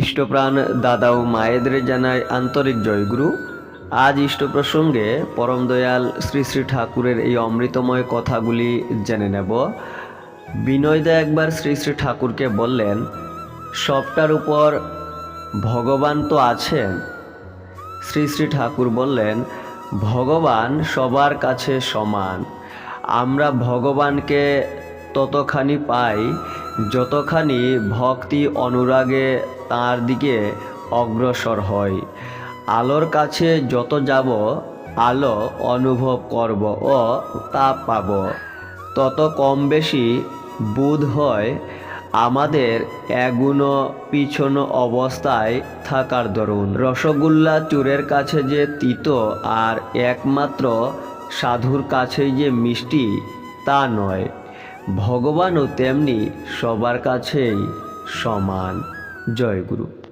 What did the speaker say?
ইষ্টপ্রাণ দাদা ও মায়েদের জানায় আন্তরিক জয়গুরু। আজ ইষ্ট প্রসঙ্গে পরম দয়াল শ্রী শ্রী ঠাকুরের এই অমৃতময় কথাগুলি জেনে নেব। বিনয়দা একবার শ্রী শ্রী ঠাকুরকে বললেন, সবটার উপর ভগবান তো আছেন। শ্রী শ্রী ঠাকুর বললেন, ভগবান সবার কাছে সমান। আমরা ভগবানকে ততখানি পাই যতখানি ভক্তি অনুরাগে তার দিকে অগ্রসর হয়, আলোর কাছে যত যাব, আলো অনুভব করব ও তা পাব। তত কম বেশি বোধ হয় আমাদের এগুনো পিছনো অবস্থায় থাকার দরুন। রসগোল্লা চোরের কাছে যে তিতো আর একমাত্র সাধুর কাছেই যে মিষ্টি, তা নয়। ভগবানও তেমনি সবার কাছেই সমান। জয় গুরু।